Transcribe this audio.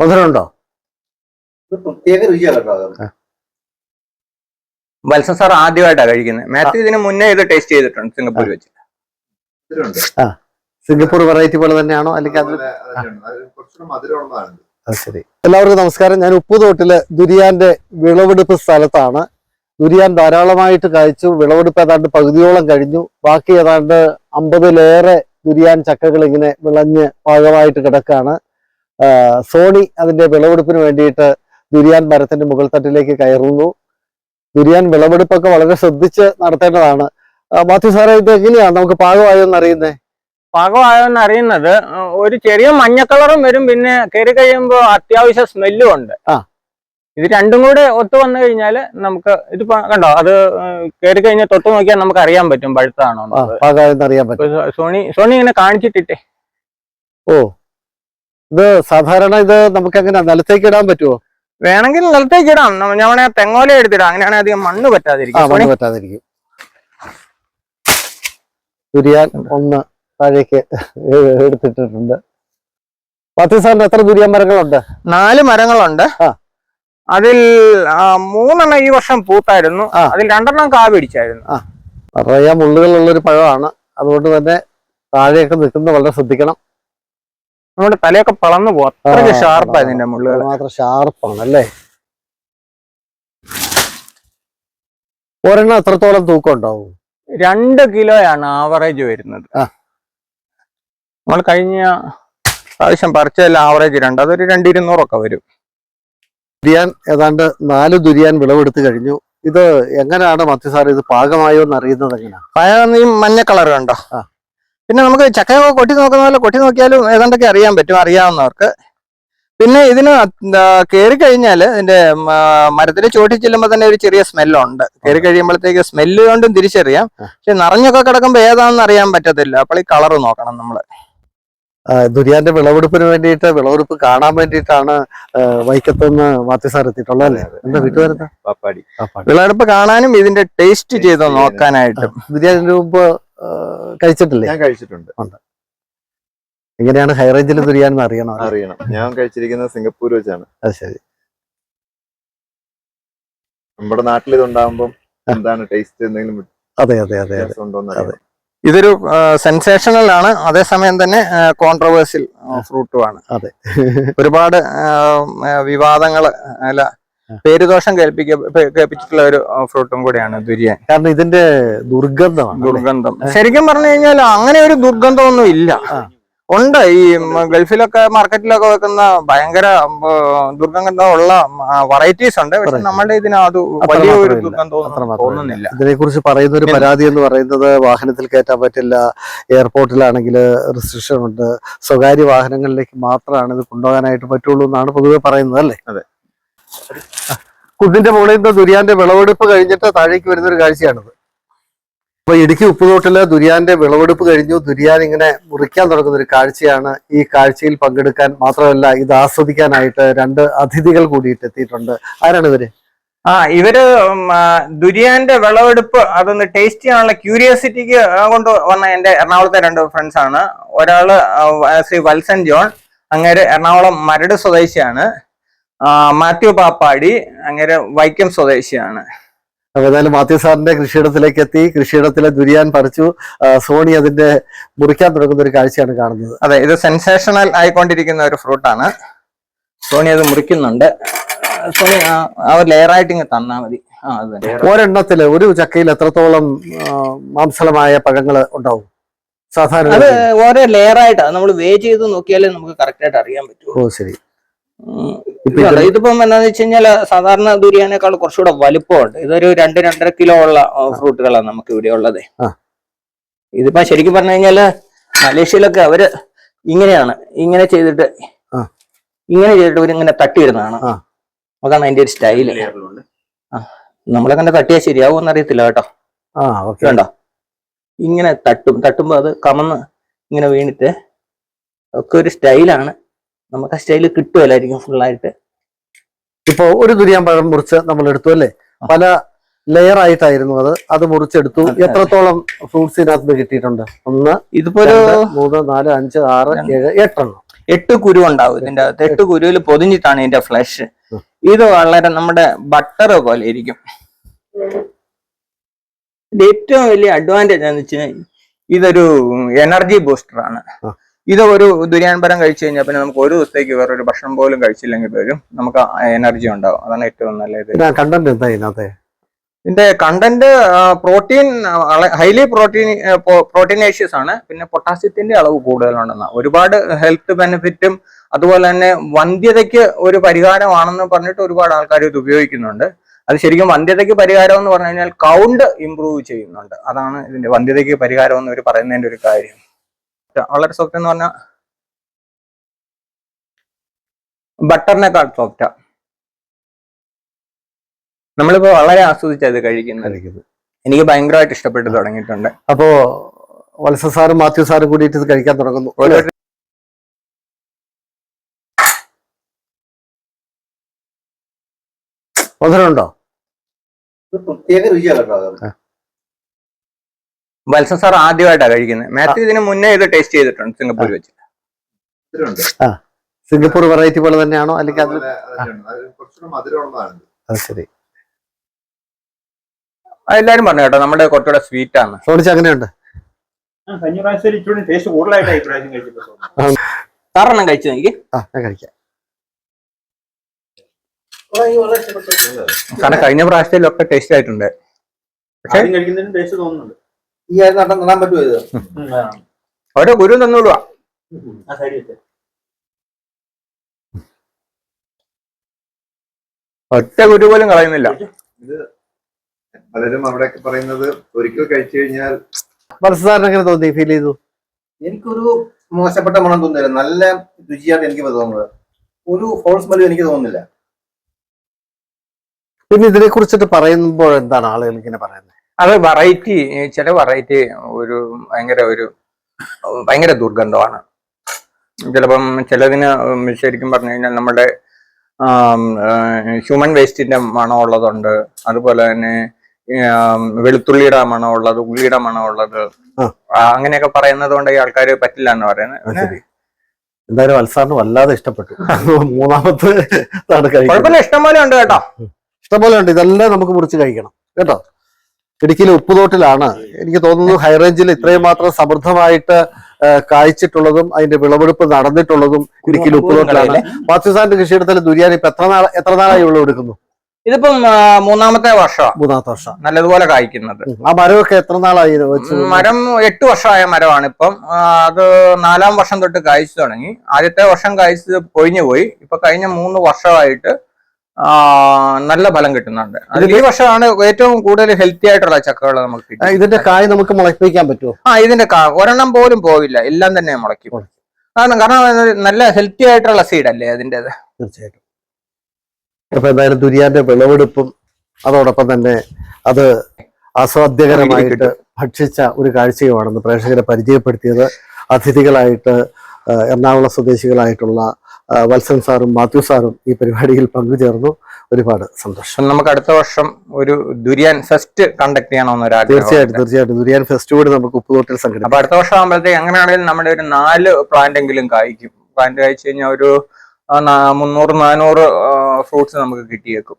മധുരമുണ്ടോ? പ്രത്യേക രുചിയാണ്. വത്സൻ സാർ ആദ്യമായിട്ടാണ് കഴിക്കുന്നത്. മാത്യു ഇതിന് മുന്നേ ഇത് ടേസ്റ്റ് ചെയ്തിട്ടുണ്ട് സിംഗപ്പൂർ വെച്ച് ആ. സിംഗപ്പൂർ വെറൈറ്റി പോലെ തന്നെയാണോ? അല്ലെങ്കിൽ. അത് ശരി. എല്ലാവർക്കും നമസ്കാരം. ഞാൻ ഉപ്പുതോട്ടിൽ ദുരിയാന്റെ വിളവെടുപ്പ് സ്ഥലത്താണ്. ദുരിയാൻ ധാരാളമായിട്ട് കഴിച്ചു വിളവെടുപ്പ് ഏതാണ്ട് പകുതിയോളം കഴിഞ്ഞു. ബാക്കി ഏതാണ്ട് അമ്പതിലേറെ ദുരിയാൻ ചക്കകൾ ഇങ്ങനെ വിളഞ്ഞ് പാകമായിട്ട് കിടക്കാണ്. സോണി അതിന്റെ വിളവെടുപ്പിന് വേണ്ടിയിട്ട് ദുരിയാൻ മരത്തിന്റെ മുകൾ തട്ടിലേക്ക് കയറുന്നു. ദുരിയാൻ വിളവെടുപ്പൊക്കെ വളരെ ശ്രദ്ധിച്ച് നടത്തേണ്ടതാണ്. മാത്യു സാറേ ഇത് എങ്ങനെയാണ് നമുക്ക് പാകമായോ എന്ന് അറിയുന്നേ പാകമായോന്ന് അറിയുന്നത് ഒരു ചെറിയ മഞ്ഞ കളറും വരും പിന്നെ കയറി കഴിയുമ്പോൾ അത്യാവശ്യം സ്മെല്ലും ഉണ്ട്. ആ. ഇത് രണ്ടും കൂടെ ഒത്തു വന്നു കഴിഞ്ഞാൽ നമുക്ക് ഇത് കണ്ടോ? അത് കയറി കഴിഞ്ഞാൽ തൊട്ട് നോക്കിയാൽ നമുക്ക് അറിയാൻ പറ്റും പഴുത്താണോ അറിയാൻ പറ്റും. സോണി സോണി ഇങ്ങനെ കാണിച്ചിട്ടിട്ടേ. ഓ. ഇത് സാധാരണ ഇത് നമുക്ക് എങ്ങനെ നിലത്തേക്ക് ഇടാൻ പറ്റുമോ വേണമെങ്കിൽ നിലത്തേക്ക് ഇടാം വേണമെങ്കിൽ തെങ്ങോല എടുത്തിടാം. അങ്ങനെയാണെങ്കിൽ അധികം മണ്ണ് പറ്റാതിരിക്കും. മണ്ണ് പറ്റാതിരിക്കും. തുരിയാൻ ഒന്ന് താഴേക്ക് എടുത്തിട്ടിട്ടുണ്ട്. പത്ത് സാറിന് എത്ര ദുരിയാൻ മരങ്ങളുണ്ട്? നാല് മരങ്ങളുണ്ട്. അതിൽ മൂന്നെണ്ണം ഈ വർഷം പൂത്തായിരുന്നു. അതിൽ രണ്ടെണ്ണം കാ പിടിച്ചായിരുന്നു. നിറയെ മുള്ളുകളുള്ള ഒരു പഴമാണ്. അതുകൊണ്ട് തന്നെ താഴെയൊക്കെ നിൽക്കുന്നത് വളരെ ശ്രദ്ധിക്കണം. നമ്മുടെ തലയൊക്കെ പളന്നു പോകും അത്രയ്ക്ക് ആ, ഷാർപ്പാ അതാണ്. ഇതിന്റെ മുള്ളുകൾ മാത്രം ഷാർപ്പാണ് അല്ലേ ഒരെണ്ണം എത്രത്തോളം തൂക്കം ഉണ്ടാവും രണ്ട് കിലോയാണ് ആവറേജ് വരുന്നത്. നമ്മൾ കഴിഞ്ഞ പ്രാവശ്യം പറിച്ചതിൽ ആവറേജ് രണ്ട്. അതൊരു രണ്ട് ഇരുന്നൂറൊക്കെ വരും. ദുരിയാൻ ഏതാണ്ട് നാല് ദുരിയാൻ വിളവെടുത്ത് കഴിഞ്ഞു. ഇത് എങ്ങനെയാണ് മത്യസാർ സാർ ഇത് പാകമായോ എന്ന് അറിയുന്നത് എങ്ങനെയാണ് പാകം ഈ മഞ്ഞ കളർ കണ്ടോ? ആ. പിന്നെ നമുക്ക് ചക്കയൊക്കെ കൊട്ടി നോക്കുന്ന പോലെ കൊട്ടി നോക്കിയാലും ഏതാണ്ടൊക്കെ അറിയാൻ പറ്റും അറിയാവുന്നവർക്ക്. പിന്നെ ഇതിന് കയറി കഴിഞ്ഞാൽ ഇതിന്റെ മരത്തിൽ ചോട്ടി ചെല്ലുമ്പോൾ തന്നെ ഒരു ചെറിയ സ്മെല്ലുണ്ട്. കയറി കഴിയുമ്പോഴത്തേക്ക് സ്മെല്ല് കൊണ്ടും തിരിച്ചറിയാം. പക്ഷെ നിറഞ്ഞൊക്കെ കിടക്കുമ്പോൾ ഏതാണെന്ന് അറിയാൻ പറ്റത്തില്ല. അപ്പോൾ ഈ കളർ നോക്കണം നമ്മൾ ദുരിയാന്റെ വിളവെടുപ്പിന് വേണ്ടിയിട്ട് വിളവെടുപ്പ് കാണാൻ വേണ്ടിയിട്ടാണ് വൈക്കത്തുനിന്ന് മാത്യു സാർ എത്തിയിട്ടുള്ളത് അല്ലേ? എന്താ വീട്ടുകാരെന്താ വിളവെടുപ്പ് കാണാനും ഇതിന്റെ ടേസ്റ്റ് ചെയ്ത് നോക്കാനായിട്ടും. ദുരിയാന്റെ മുമ്പ് കഴിച്ചിട്ടില്ലേ? ഞാൻ കഴിച്ചിട്ടുണ്ട്. എങ്ങനെയാണ്? ഹൈ റേഞ്ചിൽ തുരിയാൻ അറിയണം? ഞാൻ കഴിച്ചിരിക്കുന്നത് സിംഗപ്പൂർ വെച്ചാണ്. അത് ശരി. നമ്മുടെ നാട്ടിൽ ഇത് ഉണ്ടാകുമ്പോൾ എന്താണ് ടേസ്റ്റ് എന്തെങ്കിലും അതെ അതെ അതെ അതെ. ഉണ്ടോ ഇതൊരു സെൻസേഷണൽ ആണ്. അതേസമയം തന്നെ കോൺട്രവേഴ്സ്യൽ ഫ്രൂട്ടുമാണ് അതെ. ഒരുപാട് വിവാദങ്ങൾ അല്ല പേരുദോഷം കേൾപ്പിക്ക കേൾപ്പിച്ചിട്ടുള്ള ഒരു ഫ്രൂട്ടും കൂടിയാണ് ദുരിയൻ. കാരണം ഇതിന്റെ ദുർഗന്ധമാണ് ദുർഗന്ധം. ശരിക്കും പറഞ്ഞു കഴിഞ്ഞാൽ അങ്ങനെ ഒരു ദുർഗന്ധമൊന്നും ഇല്ല. ഉണ്ട്. ഈ ഗൾഫിലൊക്കെ മാർക്കറ്റിലൊക്കെ വെക്കുന്ന ഭയങ്കര ദുർഗന്ധം ഉള്ള വെറൈറ്റീസ് ഉണ്ട്. പക്ഷെ നമ്മളുടെ നമ്മുടെ ഇതിന് അത് വലിയ ഒരു മാത്രമല്ല. തോന്നുന്നില്ല. ഇതിനെ കുറിച്ച് പറയുന്ന ഒരു പരാതി എന്ന് പറയുന്നത് വാഹനത്തിൽ കയറ്റാൻ പറ്റില്ല. എയർപോർട്ടിലാണെങ്കിൽ റെസ്ട്രിക്ഷൻ ഉണ്ട്. സ്വകാര്യ വാഹനങ്ങളിലേക്ക് മാത്രമാണ് ഇത് കൊണ്ടുപോകാനായിട്ട് പറ്റുള്ളൂ എന്നാണ് പൊതുവെ പറയുന്നത് അല്ലേ? അതെ. കുന്നിന്റെ മുകളിൽ നിന്ന് ദുരിയാന്റെ വിളവെടുപ്പ് കഴിഞ്ഞിട്ട് താഴേക്ക് വരുന്ന ഒരു കാഴ്ചയാണിത്. അപ്പൊ ഇടുക്കി ഉപ്പുതോട്ടിൽ ദുരിയാന്റെ വിളവെടുപ്പ് കഴിഞ്ഞു. ദുരിയാൻ ഇങ്ങനെ മുറിക്കാൻ തുടങ്ങുന്ന ഒരു കാഴ്ചയാണ് ഈ കാഴ്ചയിൽ പങ്കെടുക്കാൻ മാത്രമല്ല ഇത് ആസ്വദിക്കാനായിട്ട് രണ്ട് അതിഥികൾ കൂടിയിട്ട് എത്തിയിട്ടുണ്ട്. ആരാണ് ഇവർ? ആ ഇവർ ദുരിയാന്റെ വിളവെടുപ്പ് അതൊന്ന് ടേസ്റ്റ് ചെയ്യാനുള്ള ക്യൂരിയോസിറ്റിക്ക് കൊണ്ട് വന്ന എന്റെ എറണാകുളത്തെ രണ്ട് ഫ്രണ്ട്സ് ആണ്. ഒരാൾ ശ്രീ വത്സൻ ജോൺ അങ്ങേര് എറണാകുളം മരട് സ്വദേശിയാണ്. മാത്യു പാപ്പാടി അങ്ങനെ വൈക്കം സ്വദേശിയാണ്. അപ്പൊ ഏതായാലും മാത്യു സാറിന്റെ കൃഷിയിടത്തിലേക്ക് എത്തി. കൃഷിയിടത്തിലെ ദുരിയാൻ പറിച്ചു. സോണി അതിന്റെ മുറിക്കാൻ തുടങ്ങുന്ന ഒരു കാഴ്ചയാണ് കാണുന്നത്. അതെ ഇത് സെൻസേഷണൽ ആയിക്കൊണ്ടിരിക്കുന്ന ഒരു ഫ്രൂട്ടാണ്. സോണി അത് മുറിക്കുന്നുണ്ട്. സോണി ആ, ഒരു ലെയറായിട്ട് ഇങ്ങ് തന്നാ മതി. ഒരെണ്ണത്തിൽ ഒരു ചക്കയിൽ എത്രത്തോളം മാംസലമായ മാംസളമായ പഴങ്ങൾ ഉണ്ടാവും? സാധാരണ അത് ഓരോ ലെയറായിട്ടാണ് നമ്മൾ വേ ചെയ്ത് നോക്കിയാലേ നമുക്ക് കറക്റ്റ് ആയിട്ട് അറിയാൻ പറ്റും ഓ ശരി. ഇതിപ്പം എന്താന്ന് വെച്ച് കഴിഞ്ഞാൽ സാധാരണ ദുരിയാനേക്കാൾ കുറച്ചുകൂടെ വലുപ്പമുണ്ട്. ഇതൊരു രണ്ട് രണ്ടര കിലോ ഉള്ള ഫ്രൂട്ടുകളാണ് നമുക്ക് ഇവിടെ ഉള്ളത്. ആ. ഇതിപ്പോ ശരിക്കും പറഞ്ഞു കഴിഞ്ഞാൽ മലേഷ്യയിലൊക്കെ അവർ ഇങ്ങനെയാണ് ഇങ്ങനെ ചെയ്തിട്ട് ആ. ഇങ്ങനെ ചെയ്തിട്ട് ഇവരിങ്ങനെ തട്ടിയിടുന്നതാണ് ആ. അതാണ് അതിന്റെ ഒരു സ്റ്റൈൽ. നമ്മളെ കണ്ട് തട്ടിയാൽ ശരിയാവുമെന്ന് അറിയത്തില്ല കേട്ടോ. ആ ഓക്കെ. വേണ്ട ഇങ്ങനെ തട്ടും തട്ടുമ്പോ അത് കമന്ന് ഇങ്ങനെ വീണിട്ട് ഒക്കെ ഒരു സ്റ്റൈലാണ് നമുക്ക് ആ സ്റ്റൈൽ കിട്ടുമല്ലായിരിക്കും ഫുള്ളായിട്ട് ഇപ്പോൾ ഒരു ദുരിയാൻ പഴം മുറിച്ച് നമ്മൾ എടുത്തു അല്ലേ? പല ലെയർ ആയിട്ടായിരുന്നു അത്. അത് മുറിച്ചെടുത്തു. എത്രത്തോളം ഫ്രൂട്ട്സ് ഇതിനകത്ത് കിട്ടിയിട്ടുണ്ട്? ഒന്ന് ഇതിപ്പോ ഒരു മൂന്ന് നാല് അഞ്ച് ആറ് ഏഴ് എട്ടെണ്ണം. എട്ട് കുരു ഉണ്ടാവും ഇതിന്റെ അകത്ത്. എട്ട്. കുരുവിൽ പൊതിഞ്ഞിട്ടാണ് ഇതിന്റെ ഫ്ലഷ് ഇത് വളരെ നമ്മുടെ ബട്ടർ പോലെ ഇരിക്കും. ഏറ്റവും വലിയ അഡ്വാന്റേജ് എന്ന് വെച്ചാൽ ഇതൊരു എനർജി ബൂസ്റ്റർ ആണ്. ഇത് ഒരു ദുര്യാൻപരം കഴിച്ചു കഴിഞ്ഞാൽ പിന്നെ നമുക്ക് ഒരു ദിവസത്തേക്ക് വേറൊരു ഭക്ഷണം പോലും കഴിച്ചില്ലെങ്കിൽ പോലും നമുക്ക് എനർജി ഉണ്ടാവും. അതാണ് ഏറ്റവും നല്ല ഇത് കണ്ടന്റ് എന്താ ഇതിനകത്ത്? ഇതിന്റെ content protein highly protein proteinaceous ആണ്. പിന്നെ പൊട്ടാസ്യത്തിന്റെ അളവ് കൂടുതലുണ്ടെന്ന ഒരുപാട് ഹെൽത്ത് ബെനിഫിറ്റും അതുപോലെ തന്നെ വന്ധ്യതയ്ക്ക് ഒരു പരിഹാരമാണെന്ന് പറഞ്ഞിട്ട് ഒരുപാട് ആൾക്കാർ ഇത് ഉപയോഗിക്കുന്നുണ്ട്. അത് ശരിക്കും വന്ധ്യതയ്ക്ക് പരിഹാരം എന്ന് പറഞ്ഞു കഴിഞ്ഞാൽ കൗണ്ട് ഇംപ്രൂവ് ചെയ്യുന്നുണ്ട്. അതാണ് ഇതിന്റെ വന്ധ്യതയ്ക്ക് പരിഹാരം എന്ന് ഇവർ പറയുന്നതിന്റെ ഒരു കാര്യം. വളരെ സോഫ്റ്റ് എന്ന് പറഞ്ഞാൽ ബട്ടറിനെക്കാൾ സോഫ്റ്റാ നമ്മളിപ്പോ വളരെ ആസ്വദിച്ചാ ഇത് കഴിക്കുന്നത്. എനിക്ക് ഭയങ്കരമായിട്ട് ഇഷ്ടപ്പെട്ട് തുടങ്ങിയിട്ടുണ്ട്. അപ്പോ വത്സ സാറും മാത്യു സാറും കൂടി ഇത് കഴിക്കാൻ തുടങ്ങുന്നു. മധുരമുണ്ടോ? പ്രത്യേക രുചിയാണ് കേട്ടോ. വത്സൻ സാർ ആദ്യമായിട്ടാണ് കഴിക്കുന്നത് മാത്യു ഇതിന് മുന്നേ ഇത് ടേസ്റ്റ് ചെയ്തിട്ടുണ്ട് സിംഗപ്പൂർ വെച്ച് ആ. സിംഗപ്പൂർ വെറൈറ്റി പോലെ തന്നെയാണോ? അല്ലെങ്കിൽ അത് ശരി. എല്ലാരും പറഞ്ഞു കേട്ടോ നമ്മുടെ കുറച്ചുകൂടെ സ്വീറ്റ് ആണ്. സോണിച്ച് അങ്ങനെയുണ്ട്? സാറെണ്ണം കഴിച്ചു എനിക്ക്? ആ ഞാൻ കഴിക്കാം. കാരണം കഴിഞ്ഞ പ്രാവശ്യത്തിലൊക്കെ ടേസ്റ്റ് ആയിട്ടുണ്ട്. പക്ഷേ കഴിക്കുന്നതിന് ടേസ്റ്റ് തോന്നുന്നുണ്ട്. ഈ ആയി നടാൻ നടാൻ പറ്റുമോ ഇത്? അവരുടെ. ഗുരു തന്നോളൂ. ആ സൈഡിൽ വെച്ച് ഒറ്റ ഗുരു പോലും കളയുന്നില്ല. പലരും അവിടെയൊക്കെ പറയുന്നത് ഒരിക്കൽ കഴിച്ചു കഴിഞ്ഞാൽ വത്സ സാറിന് എങ്ങനെ തോന്നി? ഫീൽ ചെയ്തു? എനിക്കൊരു മോശപ്പെട്ട മണം തോന്നുന്നില്ല നല്ല രുചിയായിട്ട് എനിക്ക് തോന്നുന്നത്. ഒരു ഹോൾ സ്മെല്ലും എനിക്ക് തോന്നുന്നില്ല. പിന്നെ ഇതിനെ കുറിച്ചിട്ട് പറയുമ്പോൾ എന്താണ് ആളുകൾ ഇങ്ങനെ പറയുന്നത്? അത് വെറൈറ്റി ചില വെറൈറ്റി ഒരു ഭയങ്കര ഒരു ഭയങ്കര ദുർഗന്ധമാണ്. ചിലപ്പം ചിലതിന് ശരിക്കും പറഞ്ഞു കഴിഞ്ഞാൽ നമ്മുടെ ഹ്യൂമൻ വേസ്റ്റിന്റെ മണമുള്ളതുണ്ട് അതുപോലെ തന്നെ വെളുത്തുള്ളിയുടെ മണമുള്ളത് ഉള്ളിയുടെ മണമുള്ളത് അങ്ങനെയൊക്കെ പറയുന്നത് കൊണ്ട് ഈ ആൾക്കാർ പറ്റില്ല എന്ന് പറയുന്നത്. എന്തായാലും അൽസാറിന് വല്ലാതെ ഇഷ്ടപ്പെട്ടു. മൂന്നാമത്തെ ഇഷ്ടംപോലെ ഉണ്ട് കേട്ടോ. ഇഷ്ടംപോലെ ഉണ്ട്. ഇതെല്ലാം നമുക്ക് മുറിച്ച് കഴിക്കണം. കേട്ടോ? ഇടുക്കിയിലെ ഉപ്പുതോട്ടിലാണ് എനിക്ക് തോന്നുന്നു ഹൈറേഞ്ചിൽ ഇത്രയും മാത്രം സമൃദ്ധമായിട്ട് കായ്ച്ചിട്ടുള്ളതും അതിന്റെ വിളവെടുപ്പ് നടന്നിട്ടുള്ളതും ഇടുക്കിയിലെ ഉപ്പുതോട്ടിലാണ്. പാകിസ്ഥാന്റെ കൃഷിയിടത്തിൽ ദുരിയാൻ ഇപ്പൊ എത്ര നാൾ എത്ര നാളായി വിളവെടുക്കുന്നു ഇതിപ്പം മൂന്നാമത്തെ വർഷമാണ് മൂന്നാമത്തെ വർഷം. നല്ലതുപോലെ കായ്ക്കുന്നത്. ആ മരമൊക്കെ എത്ര നാളായി മരം എട്ട് വർഷമായ മരമാണ് ഇപ്പം. അത് നാലാം വർഷം തൊട്ട് കായ്ച്ചു തുടങ്ങി. ആദ്യത്തെ വർഷം കായ്ച്ചത് പൊഴിഞ്ഞു പോയി. ഇപ്പൊ കഴിഞ്ഞ മൂന്ന് വർഷമായിട്ട് നല്ല ഫലം കിട്ടുന്നുണ്ട്. അതിൽ ഈ വർഷമാണ് ഏറ്റവും കൂടുതൽ ഹെൽത്തി ആയിട്ടുള്ള ചക്കകൾ നമുക്ക് ഇതിന്റെ കായ് നമുക്ക് മുളപ്പിക്കാൻ പറ്റുമോ? ആ ഇതിന്റെ കാ- ഒരെണ്ണം പോലും പോവില്ല. എല്ലാം തന്നെ മുളയ്ക്കും. കാരണം കാരണം നല്ല ഹെൽത്തി ആയിട്ടുള്ള സീഡ് അല്ലേ അതിന്റെത് തീർച്ചയായിട്ടും. അപ്പൊ എന്തായാലും ദുരിയാന്റെ വിളവെടുപ്പും അതോടൊപ്പം തന്നെ അത് ആസ്വാദ്യകരമായിട്ട് ഭക്ഷിച്ച ഒരു കാഴ്ചയുമാണെന്ന് പ്രേക്ഷകരെ പരിചയപ്പെടുത്തിയത് അതിഥികളായിട്ട് എറണാകുളം സ്വദേശികളായിട്ടുള്ള വത്സൻ സാറും മാത്യു സാറും ഈ പരിപാടിയിൽ പങ്കുചേർന്നു. ഒരുപാട് സന്തോഷം. നമുക്ക് അടുത്ത വർഷം ഒരു ദുരിയാൻ ഫെസ്റ്റ് കണ്ടക്ട് ചെയ്യണമെന്ന് ഒരു തീർച്ചയായിട്ടും തീർച്ചയായിട്ടും. ദുരിയാൻ ഫെസ്റ്റ് കൂടി നമുക്ക് ഉപ്പുതോട്ടിൽ സംഘടിപ്പിക്കാം. അപ്പൊ അടുത്ത വർഷം ആകുമ്പോഴത്തേക്ക് എങ്ങനെയാണെങ്കിലും നമ്മുടെ ഒരു നാല് പ്ലാന്റ് എങ്കിലും കായ്ക്കും. പ്ലാന്റ് കഴിച്ചു കഴിഞ്ഞാൽ ഒരു മുന്നൂറ് നാനൂറ് ഫ്രൂട്ട്സ് നമുക്ക് കിട്ടിയേക്കും.